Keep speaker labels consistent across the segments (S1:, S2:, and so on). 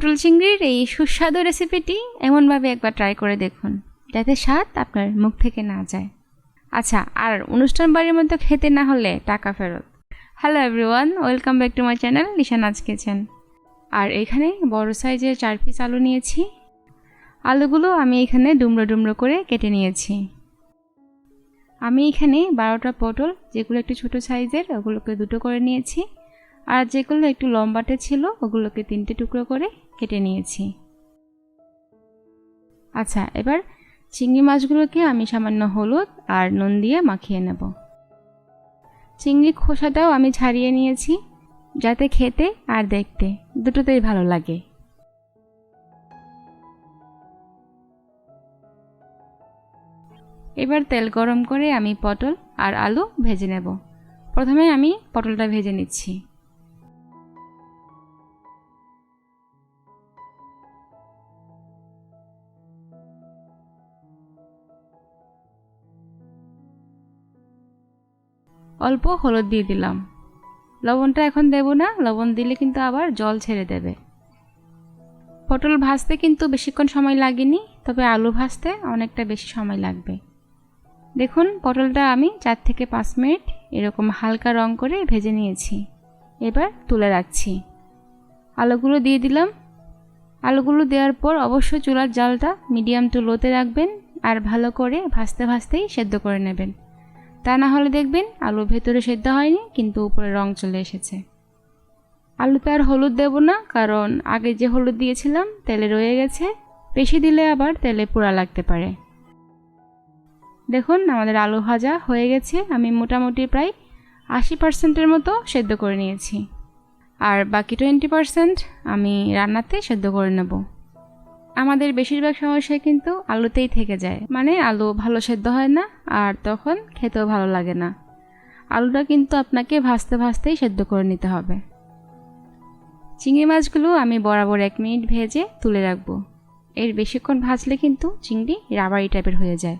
S1: পটল চিংড়ির এই সুস্বাদু রেসিপিটি এমনভাবে একবার ট্রাই করে দেখুন। যাতে স্বাদ আপনার মুখ থেকে না যায়। আচ্ছা আর অনুষ্ঠান বাড়ির মধ্যে খেতে না হলে টাকা ফেরত। Hello everyone welcome back to my channel Nishana's kitchen আর এখানে বড় সাইজের চার পিস আলু নিয়েছি। আলুগুলো আমি এখানে ডুমরো ডুমরো করে কেটে নিয়েছি। আমি এখানে বারোটা পটল, যেগুলো একটু ছোট সাইজের, ওগুলোকে দুটো করে নিয়েছি। আর যেগুলো একটু লম্বাটে ছিল, ওগুলোকে তিনটে টুকরো করে কেটে নিয়েছি। আচ্ছা এবার চিংড়ি মাছগুলোকে আমি সামান্য হলুদ আর নুন দিয়ে মাখিয়ে নেব। চিংড়ি খোসাটাও আমি ছাড়িয়ে নিয়েছি, যাতে খেতে আর দেখতে দুটোতেই ভালো লাগে। এবার তেল গরম করে আমি পটল আর আলু ভেজে নেব। প্রথমে আমি পটলটা ভেজে নিচ্ছি। অল্প হলুদ দিয়ে দিলাম। লবণটা এখন দেব না, লবণ দিলে কিন্তু আবার জল ছেড়ে দেবে। পটল ভাজতে কিন্তু বেশিক্ষণ সময় লাগেনি, তবে আলু ভাজতে অনেকটা বেশি সময় লাগবে। দেখুন, পটলটা আমি চার থেকে পাঁচ মিনিট এরকম হালকা রং করে ভেজে নিয়েছি। এবার তুলে রাখছি। আলুগুলো দিয়ে দিলাম। আলুগুলো দেওয়ার পর অবশ্যই চুলার জালটা মিডিয়াম টু লোতে রাখবেন আর ভালো করে ভাজতে ভাজতেই সেদ্ধ করে নেবেন। তা না হলে দেখবেন আলু ভেতরে সেদ্ধ হয়নি, কিন্তু উপরে রং চলে এসেছে। আলুতে আর হলুদ দেব না, কারণ আগে যে হলুদ দিয়েছিলাম, তেলে রয়ে গেছে। বেশি দিলে আবার তেলে পোড়া লাগতে পারে। দেখুন, আমাদের আলু ভাজা হয়ে গেছে। আমি মোটামুটি প্রায় আশি পার্সেন্টের মতো সেদ্ধ করে নিয়েছি। আর বাকি টোয়েন্টি পার্সেন্ট আমি রান্নাতে সেদ্ধ করে নেব। আমাদের বেশিরভাগ সমস্যা কিন্তু আলুতেই থেকে যায়। মানে আলু ভালো সেদ্ধ হয় না, আর তখন খেতেও ভালো লাগে না। আলুটা কিন্তু আপনাকে ভাজতে ভাজতেই সেদ্ধ করে নিতে হবে। চিংড়ি মাছগুলো আমি বরাবর এক মিনিট ভেজে তুলে রাখব। এর বেশিক্ষণ ভাজলে কিন্তু চিংড়ি রাবারি টাইপের হয়ে যায়।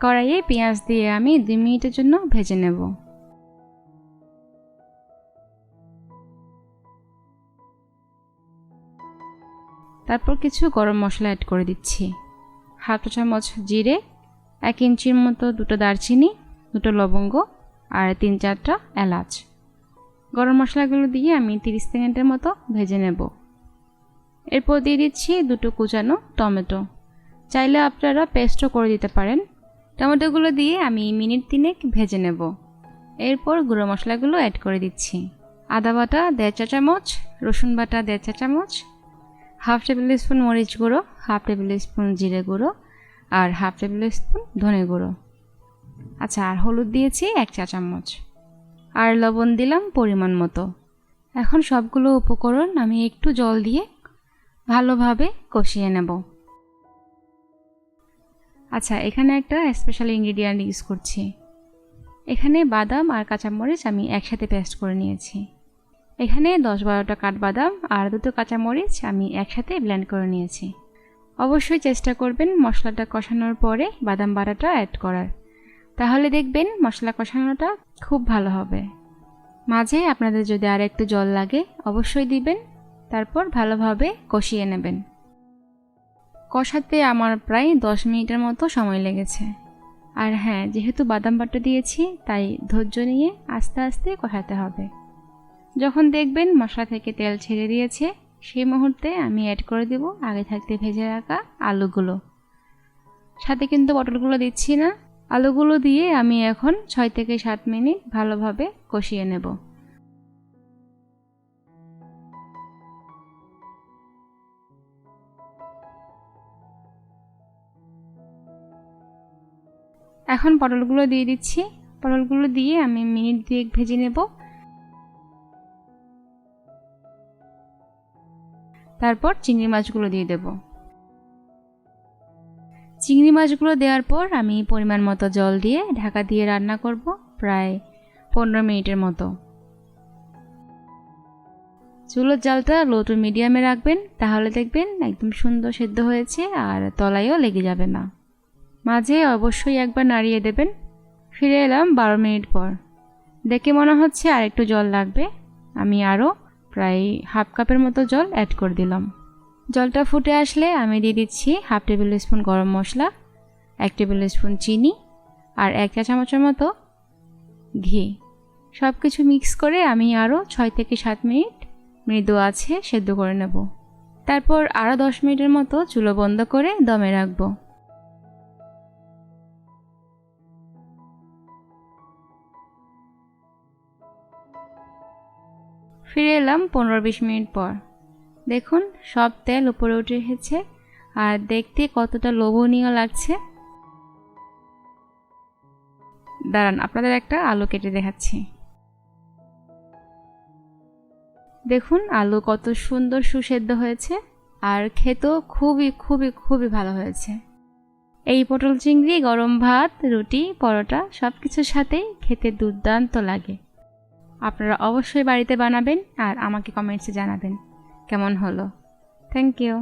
S1: কড়াইয়ে পেঁয়াজ দিয়ে আমি দুই মিনিটের জন্য ভেজে নেব। তারপর কিছু গরম মশলা অ্যাড করে দিচ্ছি। হাফ চামচ জিরে, এক ইঞ্চির মতো দুটো দারচিনি, দুটো লবঙ্গ আর তিন চারটা এলাচ। গরম মশলাগুলো দিয়ে আমি তিরিশ সেকেন্ডের মতো ভেজে নেব। এরপর দিয়ে দিচ্ছি দুটো কুচানো টমেটো। চাইলে আপনারা পেস্টও করে দিতে পারেন। টমেটোগুলো দিয়ে আমি মিনিট তিনেক ভেজে নেব। এরপর গুঁড়ো মশলাগুলো অ্যাড করে দিচ্ছি। আদা বাটা দেড় চা চামচ, রসুন বাটা দেড় চা চামচ হাফ টেবিল স্পুন মরিচ গুঁড়ো, হাফ টেবিল স্পুন জিরে গুঁড়ো আর হাফ টেবিল স্পুন ধনে গুঁড়ো। আচ্ছা আর হলুদ দিয়েছি এক চা চামচ। আর লবণ দিলাম পরিমাণ মতো। এখন সবগুলো উপকরণ আমি একটু জল দিয়ে ভালোভাবে কষিয়ে নেব। আচ্ছা এখানে একটা স্পেশাল ইনগ্রিডিয়েন্ট ইউজ করছি। এখানে বাদাম আর কাঁচামরিচ আমি একসাথে পেস্ট করে নিয়েছি। এখানে দশ বারোটা কাঠবাদাম আর দুটো কাঁচামরিচ আমি একসাথে ব্লেন্ড করে নিয়েছি। অবশ্যই চেষ্টা করবেন মশলাটা কষানোর পরে বাদাম বাটাটা অ্যাড করার। তাহলে দেখবেন মশলা কষানোটা খুব ভালো হবে। মাঝে আপনাদের যদি আর একটু জল লাগে, অবশ্যই দিবেন, তারপর ভালোভাবে কষিয়ে নেবেন। কষাতে আমার প্রায় দশ মিনিটের মতো সময় লেগেছে। আর হ্যাঁ যেহেতু বাদাম বাটা দিয়েছি, তাই ধৈর্য নিয়ে আস্তে আস্তে কষাতে হবে। যখন দেখবেন মশলা থেকে তেল ছেড়ে দিয়েছে, সেই মুহূর্তে আমি অ্যাড করে দেব আগে থাকতে ভেজে রাখা আলুগুলো। সাথে কিন্তু পটলগুলো দিচ্ছি না। আলুগুলো দিয়ে আমি এখন ছয় থেকে সাত মিনিট ভালোভাবে কষিয়ে নেব। এখন পটলগুলো দিয়ে দিচ্ছি। পটলগুলো দিয়ে আমি মিনিট দুয়েক ভেজে নেব। তারপর চিংড়ি মাছগুলো দিয়ে দেব। চিংড়ি মাছগুলো দেওয়ার পর আমি পরিমাণ মতো জল দিয়ে ঢাকা দিয়ে রান্না করব প্রায় পনেরো মিনিটের মতো। চুলোর জালটা লো টু মিডিয়ামে রাখবেন, তাহলে দেখবেন একদম সুন্দর সেদ্ধ হয়েছে আর তলাইও লেগে যাবে না। মাঝে অবশ্যই একবার নাড়িয়ে দেবেন। ফিরে এলাম বারো মিনিট পর। দেখে মনে হচ্ছে আর একটু জল লাগবে। আমি আরও প্রায় হাফ কাপের মতো জল অ্যাড করে দিলাম। জলটা ফুটে আসলে আমি দিয়ে দিচ্ছি হাফ টেবিল স্পুন গরম মশলা, এক টেবিল স্পুন চিনি আর এক চা চামচের মতো ঘি। সব কিছু মিক্স করে আমি আরও ছয় থেকে সাত মিনিট মৃদু আছে সেদ্ধ করে নেব। তারপর আরও দশ মিনিটের মতো চুলো বন্ধ করে দমে রাখব। এলাম পনেরো বিশ মিনিট পর। দেখুন, সব তেল উপরে উঠে এসেছে। আর দেখতে কতটা লোভনীয় লাগছে। দাঁড়ান, আপনাদের একটা আলু কেটে দেখাচ্ছি। দেখুন, আলু কত সুন্দর সুসেদ্ধ হয়েছে। আর খেতেও খুবই খুবই খুবই ভালো হয়েছে। এই পটল চিংড়ি, গরম ভাত, রুটি, পরোটা সব কিছুর সাথেই খেতে দুর্দান্ত লাগে। আপনারা অবশ্যই বাড়িতে বানাবেন আর আমাকে কমেন্টসে জানাবেন। কেমন হলো? Thank you